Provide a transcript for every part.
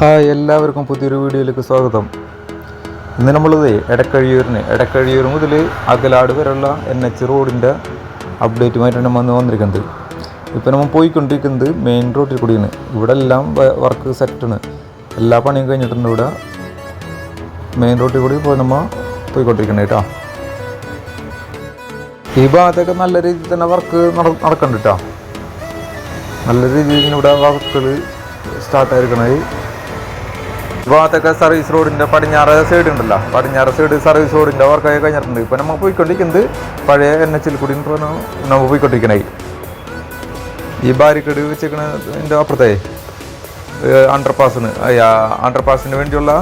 Hi എല്ലാവർക്കും പുതിയൊരു വീഡിയോയിലേക്ക് സ്വാഗതം. ഇന്ന് നമ്മളിത് എടക്കഴിയൂരിന് എടക്കഴിയൂർ മുതൽ അകലാട് വരെയുള്ള എൻ എച്ച് റോഡിന്റെ അപ്ഡേറ്റുമായിട്ടാണ് വന്ന് വന്നിരിക്കുന്നത്. ഇപ്പോൾ നമ്മൾ പോയിക്കൊണ്ടിരിക്കുന്നത് മെയിൻ റോഡിൽ കൂടിയാണ്. ഇവിടെ എല്ലാം വർക്ക് സെറ്റാണ് എല്ലാ പണിയും കഴിഞ്ഞിട്ടുണ്ട് ഇവിടെ. മെയിൻ റോഡിൽ കൂടി ഇപ്പോൾ നമ്മൾ പോയിക്കൊണ്ടിരിക്കുന്നത് കേട്ടോ ഈ ഭാഗത്തൊക്കെ നല്ല രീതിയിൽ തന്നെ വർക്ക് നടക്കുന്നുണ്ട് കേട്ടോ നല്ല രീതിയിൽ ഇവിടെ വർക്കുകൾ സ്റ്റാർട്ടായിരിക്കണത് ഭാഗത്തൊക്കെ സർവീസ് റോഡിന്റെ പടിഞ്ഞാറ് സൈഡ് ഉണ്ടല്ലോ. പടിഞ്ഞാറ് സൈഡ് സർവീസ് റോഡിന്റെ വർക്കൊക്കെ കഴിഞ്ഞിട്ടുണ്ട്. ഇപ്പോൾ നമ്മൾ പോയിക്കൊണ്ടിരിക്കുന്നത് പഴയ എൻ എച്ചിൽ കൂടി നമ്മൾ പോയിക്കൊണ്ടിരിക്കണേ. ഈ ബാരിക്കേഡ് വെച്ചേക്കണതിന്റെ അപ്പുറത്തെ അണ്ടർപാസിന് അണ്ടർപാസിന് അണ്ടർ പാസിന് വേണ്ടിയുള്ള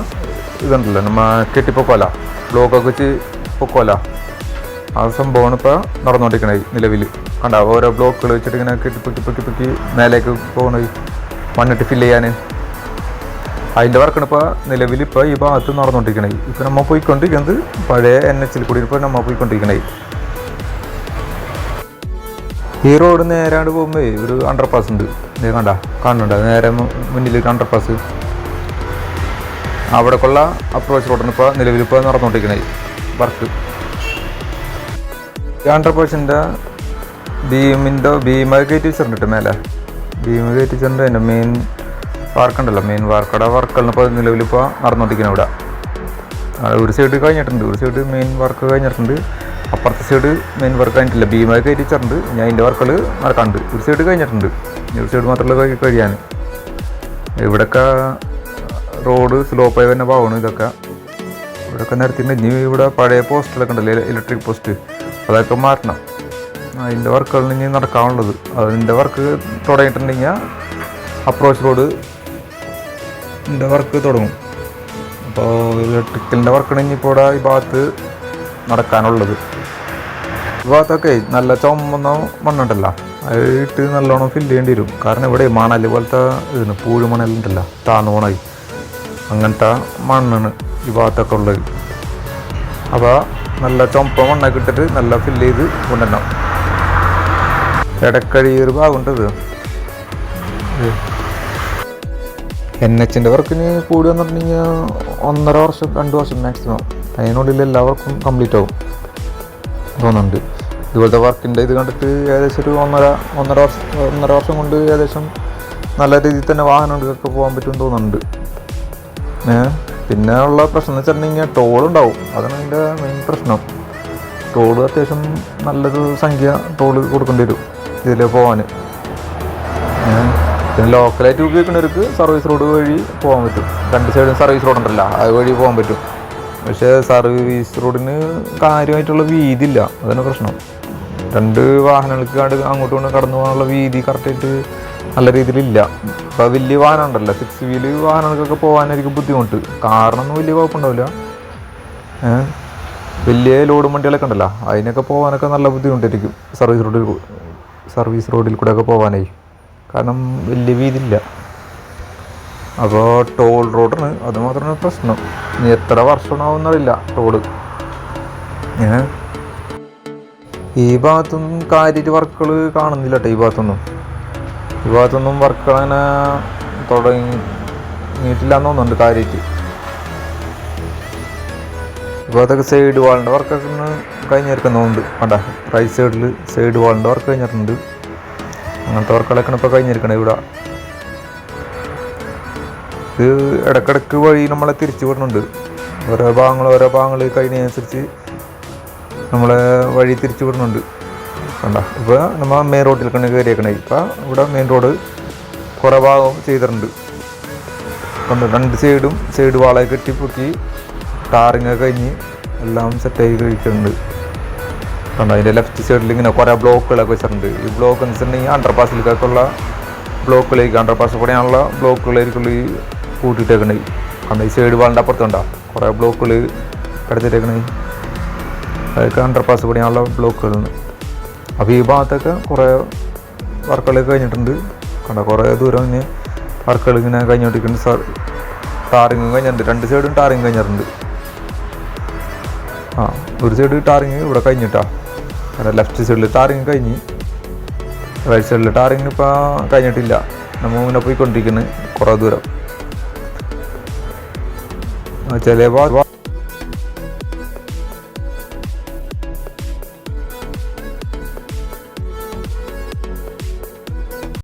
ഇതുണ്ടല്ലോ നമ്മ കെട്ടിപ്പൊക്കോല ബ്ലോക്കൊക്കെ വെച്ച് പൊക്കോല. ആ സംഭവമാണ് ഇപ്പോൾ നടന്നുകൊണ്ടിരിക്കണേ നിലവിൽ കണ്ട ഓരോ ബ്ലോക്കുകൾ വെച്ചിട്ട് ഇങ്ങനെ കെട്ടി പൊക്കി പൊക്കി മേലേക്ക് പോകണത് മണ്ണിട്ട് ഫില്ല് ചെയ്യാൻ അതിന്റെ വർക്കാണ് ഇപ്പോൾ നിലവിൽ ഇപ്പോൾ ഈ ഭാഗത്ത് നടന്നുകൊണ്ടിരിക്കണേ. ഇപ്പോൾ നമ്മൾ പോയിക്കൊണ്ടിരിക്കുന്നത് പഴയ എൻ എച്ചിൽ കൂടി ഇപ്പോൾ നമ്മൾ പോയിക്കൊണ്ടിരിക്കണേ. ഈ റോഡ് നേരാണ്ട് പോകുമ്പോൾ ഒരു അണ്ടർ പാസ് ഉണ്ട്. നീ കണ്ട? കാണുന്നുണ്ട്? നേരെ മു- മുന്നിൽ ഒരു അണ്ടർ പാസ് അവിടേക്കുള്ള അപ്രോച്ച് റോഡാണ് ഇപ്പോൾ നിലവിൽ ഇപ്പോൾ നടന്നുകൊണ്ടിരിക്കണേ വർക്ക് ഈ അണ്ടർ പാസിന്റെ ബീമിന്റെ ബീമ കയറ്റി വെച്ചിട്ടുണ്ട് മേലെ. ബീമ കയറ്റി വെച്ചിട്ടുണ്ട്. അതിന്റെ മെയിൻ വാർക്കുണ്ടല്ലോ മെയിൻ വാർക്കട. വർക്കുകളാണ് ഇപ്പോൾ നിലവിലിപ്പോൾ നടന്നുകൊണ്ടിരിക്കുന്നത് ഇവിടെ. ഒരു സൈഡ് കഴിഞ്ഞിട്ടുണ്ട് ഒരു സൈഡ് മെയിൻ വർക്ക് കഴിഞ്ഞിട്ടുണ്ട്. അപ്പുറത്തെ സൈഡ് മെയിൻ വർക്ക് കഴിഞ്ഞിട്ടില്ല. ഭീമായി കയറ്റിച്ചിട്ടുണ്ട് ഞാൻ അതിന്റെ വർക്കുകൾ നടക്കാണ്ട് ഒരു സൈഡ് കഴിഞ്ഞിട്ടുണ്ട്. ഒരു സൈഡ് മാത്രമല്ല കഴി- കഴിയാൻ ഇവിടെയൊക്കെ റോഡ് സ്ലോപ്പായി തന്നെ ഭാഗമാണ് ഇതൊക്കെ. ഇവിടെയൊക്കെ നിരത്തിയിട്ടുണ്ട്. ഇനി ഇവിടെ പഴയ പോസ്റ്റിലൊക്കെ ഉണ്ടല്ലോ ഇലക്ട്രിക് പോസ്റ്റ് അതൊക്കെ മാറ്റണം. അതിന്റെ വർക്കുകൾ ഇനി നടക്കാനുള്ളത്. അതിന്റെ വർക്ക് തുടങ്ങിയിട്ടുണ്ടെങ്കിൽ അപ്രോച്ച് റോഡ് ഇതിന്റെ വർക്ക് തുടങ്ങും. അപ്പോൾ ഇലക്ട്രിക്കലിന്റെ വർക്കാണ് ഇനിയിപ്പോൾ ഇവിടെ ഈ ഭാഗത്ത് നടക്കാനുള്ളത്. ഈ ഭാഗത്തൊക്കെ നല്ല ചുമന്ന മണ്ണുണ്ടല്ലോ. അത് ഇട്ട് നല്ലോണം ഫില്ല് ചെയ്യേണ്ടി വരും. കാരണം ഇവിടെ മണൽ പോലത്തെ ഇതാണ് പൂഴ് മണലുണ്ടല്ലോ താന്നു മണായി അങ്ങനത്തെ മണ്ണാണ് ഈ ഭാഗത്തൊക്കെ ഉള്ളത്. അപ്പോൾ നല്ല ചുമപ്പ മണ്ണൊക്കെ ഇട്ടിട്ട് നല്ല ഫില്ല് ചെയ്ത് കൊണ്ടുവരണം. ഇടക്കഴിയൊരു ഭാഗമുണ്ട് ഇത് എൻ എച്ചിന്റെ വർക്കിന് കൂടിയെന്ന് പറഞ്ഞു കഴിഞ്ഞാൽ ഒന്നര വർഷം രണ്ട് വർഷം മാക്സിമം അതിനുള്ളിൽ എല്ലാവർക്കും കംപ്ലീറ്റ് ആവും. തോന്നുന്നുണ്ട്. ഇതുപോലത്തെ വർക്കിന്റെ ഇത് കണ്ടിട്ട് ഏകദേശം ഒരു ഒന്നര ഒന്നര വർഷം ഒന്നര വർഷം കൊണ്ട് ഏകദേശം നല്ല രീതിയിൽ തന്നെ വാഹനങ്ങളിലൊക്കെ പോകാൻ പറ്റുമെന്ന് തോന്നുന്നുണ്ട്. പിന്നെ ഉള്ള പ്രശ്നം എന്ന് വെച്ചിട്ടുണ്ടെങ്കിൽ ടോൾ ഉണ്ടാവും. അതാണ് അതിന്റെ മെയിൻ പ്രശ്നം. ടോൾ അത്യാവശ്യം നല്ലൊരു സംഖ്യ ടോൾ കൊടുക്കേണ്ടി വരും ഇതിൽ പോകാൻ പിന്നെ ലോക്കലായിട്ട് ഉപയോഗിക്കുന്നവർക്ക് സർവീസ് റോഡ് വഴി പോകാൻ പറ്റും. രണ്ട് സൈഡും സർവീസ് റോഡ് ഉണ്ടല്ലോ അത് വഴി പോകാൻ പറ്റും. പക്ഷേ സർവീസ് റോഡിന് കാര്യമായിട്ടുള്ള വീതി ഇല്ല അതാണ് പ്രശ്നം. രണ്ട് വാഹനങ്ങൾക്ക് കണ്ട് അങ്ങോട്ടും ഇങ്ങോട്ടും കടന്നു പോകാനുള്ള വീതി കറക്റ്റായിട്ട് നല്ല രീതിയിലില്ല ഇപ്പോൾ വലിയ വാഹനം ഉണ്ടല്ലോ സിക്സ് വീൽ വാഹനങ്ങൾക്കൊക്കെ പോകാനായിരിക്കും ബുദ്ധിമുട്ട്. കാറിനൊന്നും വലിയ കുഴപ്പമുണ്ടാവില്ല. വലിയ ലോഡ് വണ്ടികളൊക്കെ ഉണ്ടല്ലോ അതിനൊക്കെ പോകാനൊക്കെ നല്ല ബുദ്ധിമുട്ടായിരിക്കും. സർവീസ് റോഡിൽ സർവീസ് റോഡിൽ കൂടെയൊക്കെ പോകാനായി കാരണം വലിയ വീതിയില്ല അപ്പോൾ ടോൾ റോഡാണ് അതുമാത്രമാണ് പ്രശ്നം. ഇനി എത്ര വർഷമാവുന്നറിയില്ല ടോൾ ഏ? ഈ ഭാഗത്തൊന്നും കാര്യമായിട്ട് വർക്കുകൾ കാണുന്നില്ല കേട്ടോ ഈ ഭാഗത്തൊന്നും. ഈ ഭാഗത്തൊന്നും വർക്കുകൾ അങ്ങനെ തുടങ്ങിയിട്ടില്ല എന്ന് തോന്നുന്നുണ്ട് കാര്യമായിട്ട് ഇപ്പോൾ സൈഡ് വാളിന്റെ വർക്കൊക്കെ കഴിഞ്ഞിരിക്കുന്നുണ്ട്. വേണ്ട റൈറ്റ് സൈഡിൽ സൈഡ് വാളിന്റെ വർക്ക് കഴിഞ്ഞിട്ടുണ്ട്. അങ്ങനത്തെ വർക്കുകളൊക്കെ ഇപ്പോൾ കഴിഞ്ഞിരിക്കണേ ഇവിടെ. ഇത് ഇടക്കിടക്ക് വഴി നമ്മളെ തിരിച്ചു വിടുന്നുണ്ട് ഓരോ ഭാഗങ്ങൾ ഓരോ ഭാഗങ്ങൾ കഴിഞ്ഞതിനനുസരിച്ച് നമ്മളെ വഴി തിരിച്ചു വിടുന്നുണ്ട് കണ്ട? ഇപ്പോൾ നമ്മൾ മെയിൻ റോഡിൽ റോഡിലേക്കാണ് കയറിയേക്കണേ ഇപ്പോൾ ഇവിടെ മെയിൻ റോഡ് കുറേ ഭാഗം ചെയ്തിട്ടുണ്ട്. കൊണ്ട്? രണ്ട് സൈഡും സൈഡ് വാളെ കെട്ടിപ്പൊക്കി ടാറിങ്ങൊക്കെ കഴിഞ്ഞ് എല്ലാം സെറ്റായി കഴിക്കുന്നുണ്ട് കണ്ടോ? അതിന്റെ ലെഫ്റ്റ് സൈഡിൽ ഇങ്ങനെ കുറേ ബ്ലോക്കുകളൊക്കെ വെച്ചിട്ടുണ്ട്. ഈ ബ്ലോക്ക് എന്ന് വെച്ചിട്ടുണ്ടെങ്കിൽ അണ്ടർ പാസിലേക്കുള്ള ബ്ലോക്കുകളിലേക്ക് അണ്ടർ പാസ് കൂടെയാണുള്ള ബ്ലോക്കുകളിലേക്കുള്ള ഈ കൂട്ടിയിട്ടേക്കണേ. കണ്ടോ? ഈ സൈഡ് വാളിന്റെ അപ്പുറത്തുണ്ടോ കുറേ ബ്ലോക്കുകൾ എടുത്തിട്ടേക്കണേ അതൊക്കെ അണ്ടർ പാസ് കൂടെയാണുള്ള ബ്ലോക്കുകളാണ് അപ്പോൾ ഈ ഭാഗത്തൊക്കെ കുറേ വർക്കുകളൊക്കെ കഴിഞ്ഞിട്ടുണ്ട്. കണ്ട? കുറേ ദൂരം ഇങ്ങനെ വർക്കുകൾ ഇങ്ങനെ കഴിഞ്ഞോണ്ടിരിക്കുന്നുണ്ട്. സാർ ടാറിങ് കഴിഞ്ഞിട്ടുണ്ട്. രണ്ട് സൈഡും ടാറിങ് കഴിഞ്ഞിട്ടുണ്ട്. ആ ഒരു സൈഡ് ടാറിങ് ഇവിടെ കഴിഞ്ഞിട്ടാ. നമ്മുടെ ലെഫ്റ്റ് സൈഡിൽ ടാറിങ് കഴിഞ്ഞ് റൈറ്റ് സൈഡിൽ ടാറിങ് ഇപ്പോൾ കഴിഞ്ഞിട്ടില്ല. നമ്മൾ മുന്നേ പോയിക്കൊണ്ടിരിക്കുന്നത് കുറേ ദൂരം. ചില